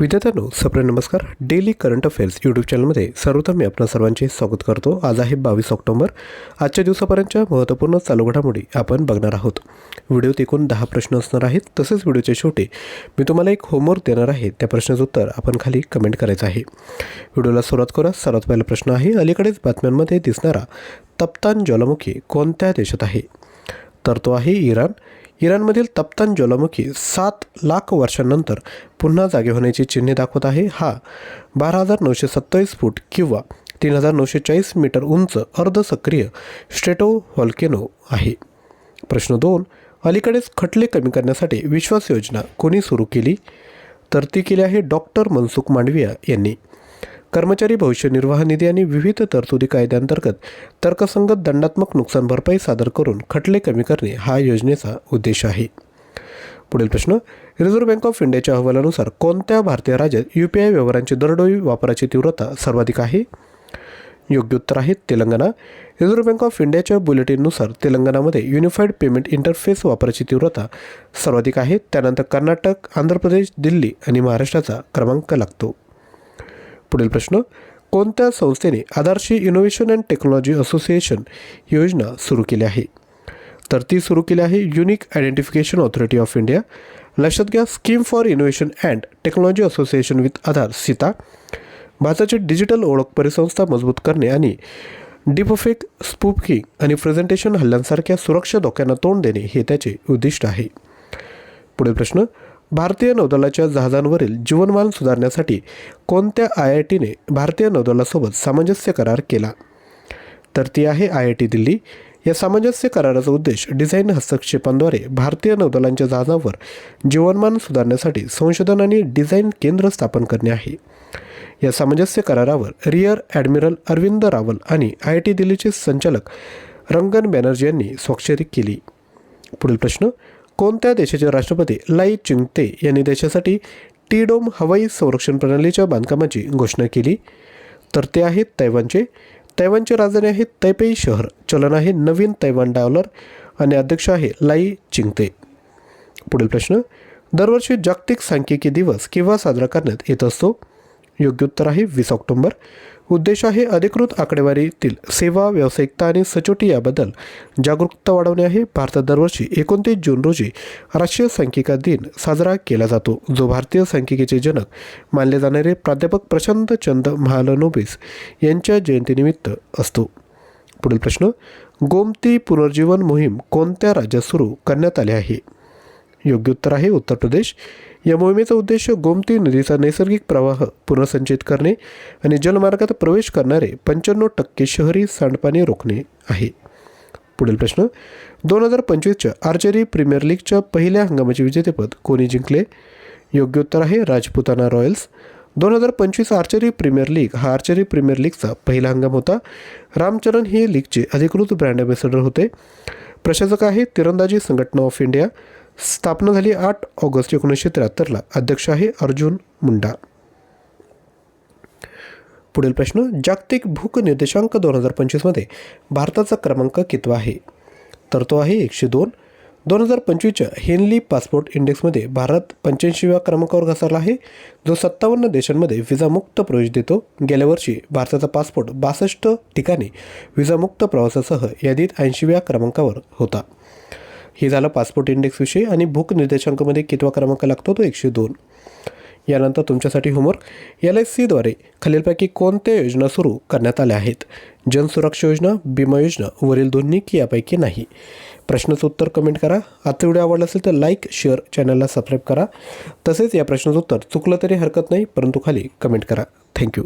विद्यार्थ्यांनो सप्रे नमस्कार. Daily current affairs YouTube चॅनलमध्ये सर्वप्रथम मी आपणा सर्वांचे स्वागत करतो. आज आहे बावीस ऑक्टोबर. आजच्या दिवसापर्यंतच्या महत्त्वपूर्ण चालू घडामोडी आपण बघणार आहोत. व्हिडिओत एकूण दहा प्रश्न असणार आहेत. तसेच व्हिडिओच्या शेवटी मी तुम्हाला एक होमवर्क देणार आहे. त्या प्रश्नाचं उत्तर आपण खाली कमेंट करायचं आहे. व्हिडिओला सुरुवात करा. सर्वात पहिला प्रश्न आहे अलीकडेच बातम्यांमध्ये दिसणारा तप्तान ज्वालामुखी कोणत्या देशात आहे? तर तो आहे इराण. इराणमधील तप्तान ज्वालामुखी सात लाख वर्षांनंतर पुन्हा जागे होण्याची चिन्हे दाखवत आहे. हा बारा हजार नऊशे सत्तावीस फूट किंवा तीन हजार नऊशे चाळीस मीटर उंच अर्धसक्रिय स्टेटो व्हॉल्केनो आहे. प्रश्न दोन अलीकडेच खटले कमी करण्यासाठी विश्वास योजना कोणी सुरू केली? तर ती केली आहे डॉक्टर मनसुख मांडविया यांनी. कर्मचारी भविष्य निर्वाह निधी आणि विविध तरतुदी कायद्यांतर्गत तर्कसंगत दंडात्मक नुकसान भरपाई सादर करून खटले कमी करणे हा योजनेचा उद्देश आहे. पुढील प्रश्न रिझर्व्ह बँक ऑफ इंडियाच्या अहवालानुसार कोणत्या भारतीय राज्यात यू पी आय व्यवहारांची दरडोई वापराची तीव्रता सर्वाधिक आहे? योग्य उत्तर आहे तेलंगणा. रिझर्व्ह बँक ऑफ इंडियाच्या बुलेटिननुसार तेलंगणामध्ये युनिफाईड पेमेंट इंटरफेस वापराची तीव्रता सर्वाधिक आहे. त्यानंतर कर्नाटक आंध्र प्रदेश दिल्ली आणि महाराष्ट्राचा क्रमांक लागतो. पुढील प्रश्न कोणत्या संस्थेने आधारशी इनोव्हेशन अँड टेक्नॉलॉजी असोसिएशन योजना सुरू केली आहे? तर ती सुरू केली आहे unique identification authority of India लक्षात घ्या scheme for innovation and technology association with Aadhaar Sita. भारताची डिजिटल ओळख परिसंस्था मजबूत करणे आणि डिफोफेक स्पूपकिंग आणि प्रेझेंटेशन हल्ल्यांसारख्या सुरक्षा धोक्यांना तोंड देणे हे त्याचे उद्दिष्ट आहे. पुढील प्रश्न भारतीय नौदलाच्या जहाजांवरील जीवनमान सुधारण्यासाठी कोणत्या आय आय टीने भारतीय नौदलासोबत सामंजस्य करार केला? तर ती आहे आय आय टी दिल्ली. या सामंजस्य कराराचा उद्देश डिझाईन हस्तक्षेपांद्वारे भारतीय नौदलांच्या जहाजांवर जीवनमान सुधारण्यासाठी संशोधन आणि डिझाईन केंद्र स्थापन करणे आहे. या सामंजस्य करारावर रिअर ॲडमिरल अरविंद रावल आणि आय आय टी दिल्लीचे संचालक रंगन बॅनर्जी यांनी स्वाक्षरी केली. पुढील प्रश्न कोणत्या देशाचे राष्ट्रपती लाई चिंगते यांनी देशासाठी टी डोम हवाई संरक्षण प्रणालीच्या बांधकामाची घोषणा केली? तर ते आहेत तैवानचे. तैवानची राजधानी आहे तैपेई शहर. चलन आहे नवीन तैवान डॉलर आणि अध्यक्ष आहे लाई चिंगते. पुढील प्रश्न दरवर्षी जागतिक सांख्यिकी दिवस केव्हा साजरा करण्यात येत असतो? योग्य उत्तर आहे. वीस ऑक्टोंबर. उद्देश आहे अधिकृत आकडेवारीतील सेवा व्यावसायिकता आणि सचोटी याबद्दल जागरूकता वाढवणे आहे. भारतात दरवर्षी एकोणतीस जून रोजी राष्ट्रीय सांख्यिका दिन साजरा केला जातो. जो भारतीय सांख्यिकीचे जनक मानले जाणारे प्राध्यापक प्रशांत चंद महालनोबिस यांच्या जयंतीनिमित्त असतो. पुढील प्रश्न गोमती पुनर्जीवन मोहीम कोणत्या राज्यात सुरू करण्यात आली आहे? योग्य उत्तर आहे. उत्तर प्रदेश. या मोहिमेचा उद्देश गोमती नदीचा नैसर्गिक प्रवाह पुनर्संचित करणे आणि जलमार्गात प्रवेश करणारे पंच्याण्णव टक्के शहरी सांडपाणी रोखणे आहे. पुढील प्रश्न. दोन हजार पंचवीसच्या आर्चरी प्रीमियर लीगच्या पहिल्या हंगामाचे विजेतेपद कोणी जिंकले? योग्य उत्तर आहे राजपुताना रॉयल्स. दोन हजार पंचवीस आर्चरी प्रीमियर लीग हा आर्चरी प्रीमियर लीगचा पहिला हंगाम होता. रामचरण हे लीगचे अधिकृत ब्रँड अँबॅसेडर होते. प्रशासक आहे तिरंदाजी संघटना ऑफ इंडिया. स्थापना झाली आठ ऑगस्ट एकोणीसशे त्र्याहत्तरला. अध्यक्ष आहे अर्जुन मुंडा. पुढील प्रश्न जागतिक भूक निर्देशांक दोन हजार पंचवीसमध्ये भारताचा क्रमांक कितवा आहे? तर तो आहे एकशे दोन. दोन हजार पंचवीसच्या हेनली पासपोर्ट इंडेक्समध्ये भारत पंच्याऐंशीव्या क्रमांकावर घसरला आहे. जो सत्तावन्न देशांमध्ये विजामुक्त प्रवेश देतो. गेल्या वर्षी भारताचा पासपोर्ट बासष्ट ठिकाणी विजामुक्त प्रवासासह यादीत ऐंशीव्या क्रमांकावर होता. हे झालं पासपोर्ट इंडेक्सविषयी आणि भूक निर्देशांकामध्ये कितवा क्रमांक लागतो तो एकशे दोन. यानंतर तुमच्यासाठी होमवर्क. एल आय सीद्वारे खालीलपैकी कोणत्या योजना सुरू करण्यात आल्या आहेत? जनसुरक्षा योजना विमा योजना वरील दोन्ही की यापैकी नाही? प्रश्नाचं उत्तर कमेंट करा. आजचा व्हिडिओ आवडला असेल तर लाईक शेअर चॅनलला सबस्क्राईब करा. तसेच या प्रश्नाचं उत्तर चुकलं तरी हरकत नाही परंतु खाली कमेंट करा. थँक्यू